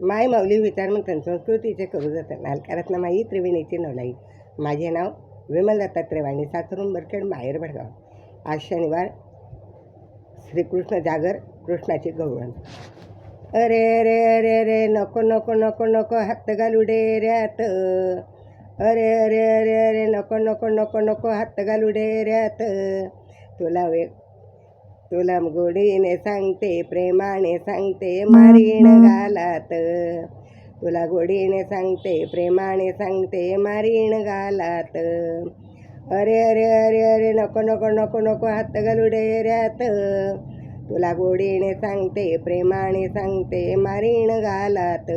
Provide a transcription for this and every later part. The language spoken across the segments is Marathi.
माय माऊली विचारमंथन संस्कृतीचे करू जातं नालकारातनं माई त्रिवेणीची नवलाई. माझे नाव विमल दत्तात्रय वाणी सासरून बरखेड माहेर भडगाव. आज शनिवार श्रीकृष्ण जागर कृष्णाची गवळण अरे रे अरे रे नको नको नको नको हात घालू डेऱ्यात अरे अरे अरे अरे नको नको नको नको हात घालू डेऱ्यात तुला वे तुला गोडीने सांगते प्रेमाने सांगते मारीण घालात तुला गोडीने सांगते प्रेमाने सांगते मारीण घालात अरे अरे अरे अरे नको नको नको नको हात घालू डेऱ्यात तुला गोडीने सांगते प्रेमाने सांगते मारीण घालात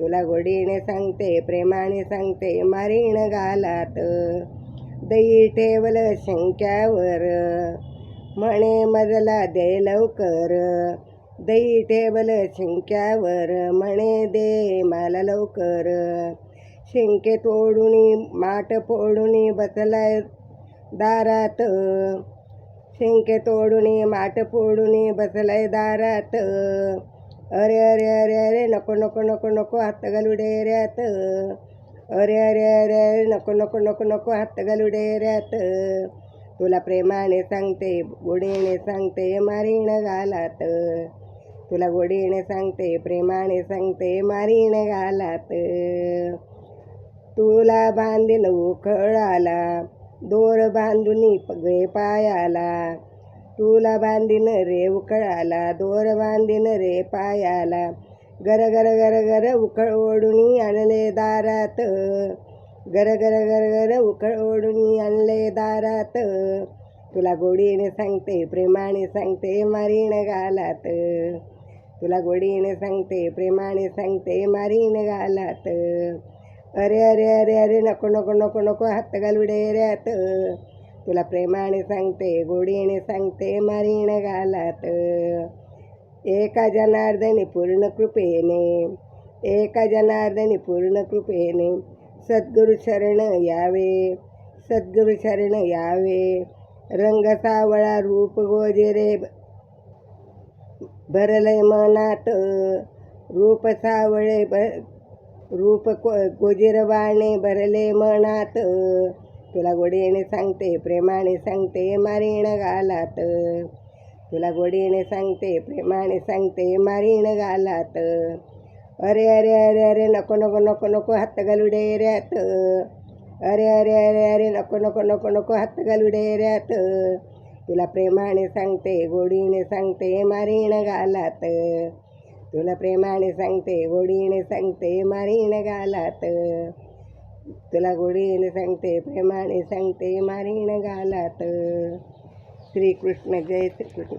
तुला गोडीने सांगते प्रेमाने सांगते मारीण घालात दही ठेवल शंक्यावर. म्हणे मजला दे लवकर. दही टेबल शिंक्यावर म्हणे दे मला लवकर. शिंके तोडूनी माट फोडूनी बसलाय दारात. शिंके तोडूनी माट फोडूनी बसलाय दारात. अरे अरे अरे अरे नको नको नको नको हात घालू डेऱ्यात. अरे अरे अरे अरे नको नको नको नको हात घालू डेऱ्यात. तुला प्रेमाने सांगते गोडीने सांगते मारीण घालात तुला गोडीने सांगते प्रेमाने सांगते मारीण घालात तुला बांधील उखळाला दोर बांधून पगे पायाला. तुला बांधीन रे उकळाला दोर बांधीन रे पायाला. गर गर गर गर उकळ ओढून आणले दारात. गर गर गर गर उकळ ओढून आणले दारात. तुला गोडीने सांगते प्रेमाने सांगते मारीन घालात तुला गोडीने सांगते प्रेमाने सांगते मारीन घालात अरे अरे अरे अरे नको नको नको नको हात घालू डेऱ्यात तुला प्रेमाने सांगते गोडीने सांगते मारीन घालात एका जनार्दनी पूर्ण कृपेने एका जनार्दनी पूर्ण कृपेने सद्गुरु शरण यावे. सद्गुरु शरण यावे. रंग सावळा रूप गोजिरे भरलय मनात. रूप सावळे ब रूप को गोजिरवाणे भरले मनात. तुला गोडीने सांगते प्रेमाने सांगते मारीण घालात तुला गोडीने सांगते प्रेमाने सांगते मारीण घालात अरे अरे अरे अरे नको नको नको नको हात घालू डेऱ्यात अरे अरे अरे अरे नको नको नको नको हात घालू डेऱ्यात तुला प्रेमाने सांगते गोडीने सांगते मारीण घालात तुला प्रेमाने सांगते गोडीने सांगते मारीण घालात तुला गोडीने सांगते प्रेमाने सांगते मारीण घालात श्रीकृष्ण जय श्रीकृष्ण.